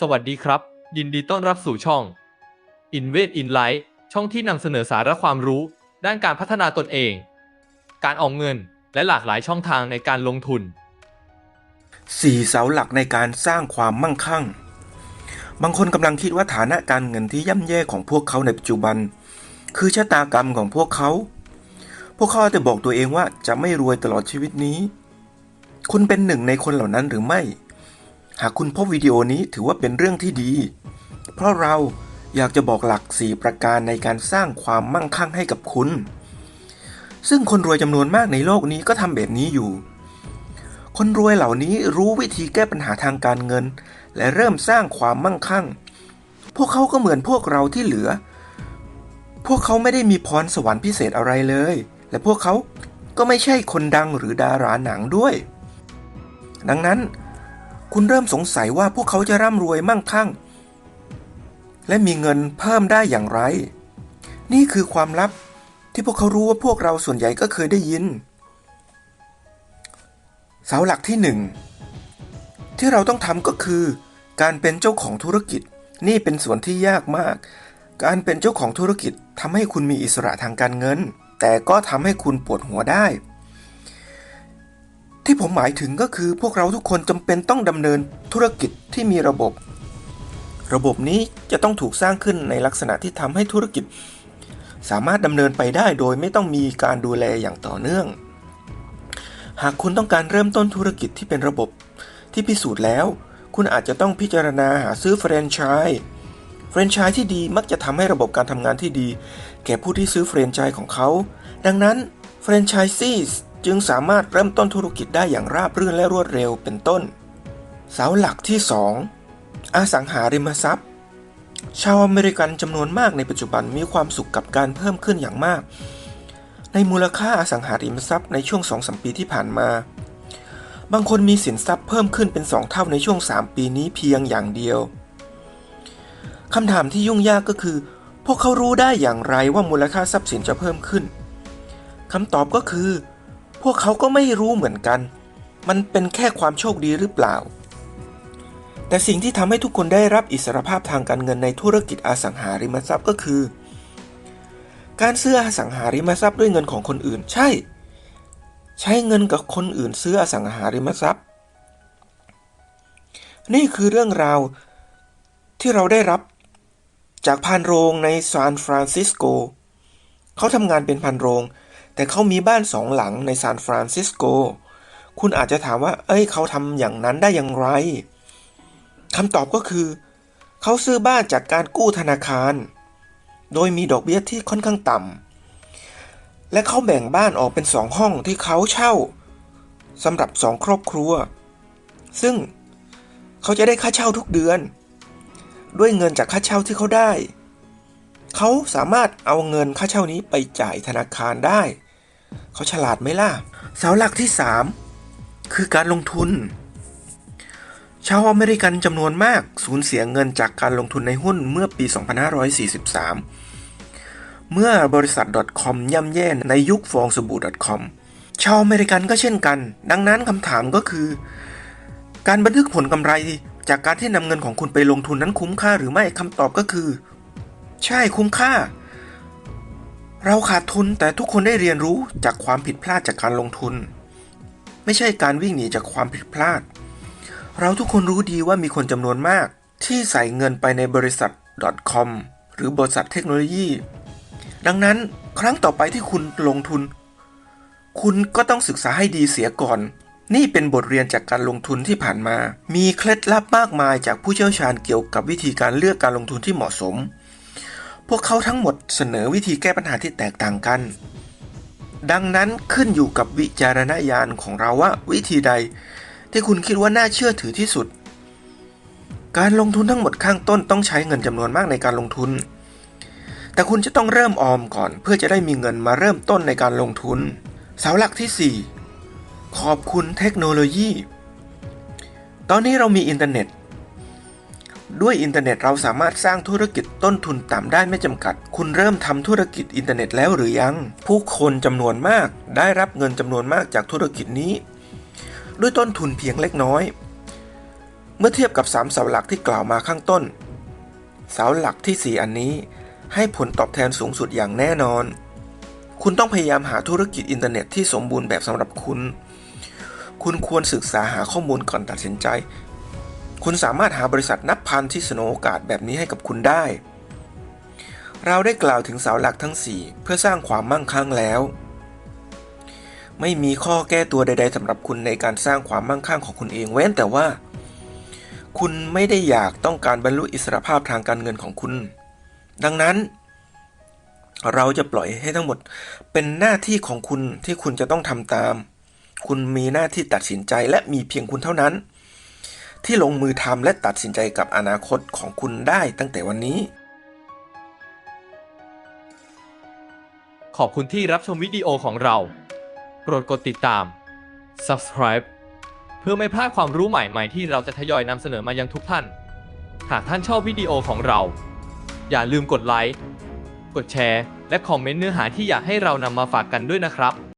สวัสดีครับ ยินดีต้อนรับสู่ช่อง Invest in Life ช่องที่นำเสนอสาระความรู้ ด้านการพัฒนาตนเอง การออมเงินและหลากหลายช่องทางในการลงทุนสี่เสาหลักในการสร้างความมั่งคั่ง บางคนกำลังคิดว่าฐานะการเงินที่ย่ำแย่ของพวกเขาในปัจจุบัน คือชะตากรรมของพวกเขา พวกเขาแต่บอกตัวเองว่าจะไม่รวยตลอดชีวิตนี้ คุณเป็นหนึ่งในคนเหล่านั้นหรือไม่ หากคุณพบวิดีโอนี้ถือว่าเป็นเรื่องที่ดี เพราะเราอยากจะบอกหลักสี่ประการในการสร้างความมั่งคั่งให้กับคุณ ซึ่งคนรวยจำนวนมากในโลกนี้ก็ทำแบบนี้อยู่ คนรวยเหล่านี้รู้วิธีแก้ปัญหาทางการเงิน และเริ่มสร้างความมั่งคั่ง พวกเขาก็เหมือนพวกเราที่เหลือ พวกเขาไม่ได้มีพรสวรรค์พิเศษอะไรเลย และพวกเขาก็ไม่ใช่คนดังหรือดาราหนังด้วย ดังนั้น คุณเริ่มสงสัยว่าพวกเขาจะร่ำรวยมั่งคั่ง และมีเงินเพิ่มได้อย่างไร นี่คือความลับที่พวกเขารู้ว่าพวกเราส่วนใหญ่ก็เคยได้ยิน เสาหลักที่หนึ่งที่เราต้องทำก็คือ การเป็นเจ้าของธุรกิจ นี่เป็นส่วนที่ยากมาก การเป็นเจ้าของธุรกิจทำให้คุณมีอิสระทางการเงิน แต่ก็ทำให้คุณปวดหัวได้ ที่ผมหมายถึงก็คือพวกเราทุกคนจำเป็นต้องดำเนินธุรกิจที่มีระบบ ระบบนี้จะต้องถูกสร้างขึ้นในลักษณะที่ทำให้ธุรกิจ สามารถดำเนินไปได้โดยไม่ต้องมีการดูแลอย่างต่อเนื่อง หากคุณต้องการเริ่มต้นธุรกิจที่เป็นระบบที่พิสูจน์แล้ว คุณอาจจะต้องพิจารณาหาซื้อแฟรนไชส์แฟรนไชส์ที่ดีมักจะทำให้ระบบการทำงานที่ดี แก่ผู้ที่ซื้อแฟรนไชส์ของเขา ดังนั้นแฟรนไชส์ซี จึงสามารถเริ่มต้นธุรกิจได้อย่างราบรื่นและรวดเร็วเป็นต้น เสาหลักที่ 2 อสังหาริมทรัพย์ ชาวอเมริกันจำนวนมากในปัจจุบันมีความสุขกับการเพิ่มขึ้นอย่างมาก ในมูลค่าอสังหาริมทรัพย์ในช่วง2-3ปีที่ผ่านมา บางคนมีสินทรัพย์เพิ่มขึ้นเป็น 2 เท่าในช่วง 3 ปีนี้เพียงอย่างเดียวคำถามที่ยุ่งยากก็คือ พวกเขารู้ได้อย่างไรว่ามูลค่าทรัพย์สินจะเพิ่มขึ้นคำตอบก็คือ วกเขาก็ไม่รู้เหมือนกัน มันเป็นแค่ความโชคดีหรือเปล่า แต่สิ่งที่ทำให้ทุกคนได้รับอิสรภาพทางการเงินในธุรกิจอสังหาริมทรัพย์ก็คือ การซื้ออสังหาริมทรัพย์ด้วยเงินของคนอื่น ใช่ ใช้เงินกับคนอื่นซื้ออสังหาริมทรัพย์ นี่คือเรื่องราวที่เราได้รับจากพันโรงในซานฟรานซิสโก เขาทำงานเป็นพันโรง แต่เขามีบ้านสองหลังในซานฟรานซิสโก คุณอาจจะถามว่า เอ้ย เขาทำอย่างนั้นได้อย่างไรคำตอบก็คือ เขาซื้อบ้านจากการกู้ธนาคาร โดยมีดอกเบี้ยที่ค่อนข้างต่ำ และเขาแบ่งบ้านออกเป็นสองห้องที่เขาเช่าสำหรับสองครอบครัว ซึ่งเขาจะได้ค่าเช่าทุกเดือน ด้วยเงินจากค่าเช่าที่เขาได้ เขาสามารถเอาเงินค่าเช่านี้ไปจ่ายธนาคารได้ เขาฉลาดไหมล่ะ เสาหลักที่ 3 คือการลงทุน ชาวอเมริกันจำนวนมากสูญเสียเงินจากการลงทุนในหุ้นเมื่อปี 2543 เมื่อบริษัท .com ย่ำแย่ในยุคฟองสบู่ .com ชาวอเมริกันก็เช่นกัน ดังนั้นคำถามก็คือ การบันทึกผลกำไรจากการที่นำเงินของคุณไปลงทุนนั้นคุ้มค่าหรือไม่คำตอบก็คือ ใช่คุ้มค่า เราขาดทุนแต่ทุกคนได้เรียนรู้จากความผิดพลาดจากการลงทุน ไม่ใช่การวิ่งหนีจากความผิดพลาด เราทุกคนรู้ดีว่ามีคนจำนวนมาก ที่ใส่เงินไปในบริษัท .com หรือบริษัทเทคโนโลยี ดังนั้นครั้งต่อไปที่คุณลงทุน คุณก็ต้องศึกษาให้ดีเสียก่อน นี่เป็นบทเรียนจากการลงทุนที่ผ่านมา มีเคล็ดลับมากมายจากผู้เชี่ยวชาญเกี่ยวกับวิธีการเลือกการลงทุนที่เหมาะสม พวกเขาทั้งหมดเสนอวิธีแก้ปัญหาที่แตกต่างกัน ดังนั้นขึ้นอยู่กับวิจารณญาณของเราว่าวิธีใดที่คุณคิดว่าน่าเชื่อถือที่สุด การลงทุนทั้งหมดข้างต้นต้องใช้เงินจำนวนมากในการลงทุน แต่คุณจะต้องเริ่มออมก่อน เพื่อจะได้มีเงินมาเริ่มต้นในการลงทุน เสาหลักที่ 4 ขอบคุณเทคโนโลยี ตอนนี้เรามีอินเทอร์เน็ต ด้วยอินเทอร์เน็ตเราสามารถสร้างธุรกิจต้นทุนต่ำได้ไม่จำกัด คุณเริ่มทำธุรกิจอินเทอร์เน็ตแล้วหรือยัง ผู้คนจำนวนมากได้รับเงินจำนวนมากจากธุรกิจนี้ ด้วยต้นทุนเพียงเล็กน้อย เมื่อเทียบกับสามเสาหลักที่กล่าวมาข้างต้น เสาหลักที่สี่อันนี้ ให้ผลตอบแทนสูงสุดอย่างแน่นอน คุณต้องพยายามหาธุรกิจอินเทอร์เน็ตที่สมบูรณ์แบบสำหรับคุณ คุณควรศึกษาหาข้อมูลก่อนตัดสินใจ คุณสามารถหาบริษัทนับพันที่เสนอโอกาสแบบนี้ให้กับคุณได้ เราได้กล่าวถึงเสาหลักทั้ง 4 เพื่อสร้างความมั่งคั่งแล้ว ไม่มีข้อแก้ตัวใด ๆสำหรับคุณในการสร้างความมั่งคั่งของคุณเองเว้นแต่ว่า คุณไม่ได้อยากต้องการบรรลุอิสรภาพทางการเงินของคุณ ดังนั้น เราจะปล่อยให้ทั้งหมดเป็นหน้าที่ของคุณที่คุณจะต้องทำตาม คุณมีหน้าที่ตัดสินใจและมีเพียงคุณเท่านั้น ที่ลงมือทำและตัดสินใจกับอนาคตของคุณได้ตั้งแต่วันนี้ ขอบคุณที่รับชมวิดีโอของเรา โปรดกดติดตาม subscribe เพื่อไม่พลาดความรู้ใหม่ๆ ที่เราจะทยอยนำเสนอมายังทุกท่าน หากท่านชอบวิดีโอของเรา อย่าลืมกดไลค์ กดแชร์ และคอมเมนต์เนื้อหาที่อยากให้เรานำมาฝากกันด้วยนะครับ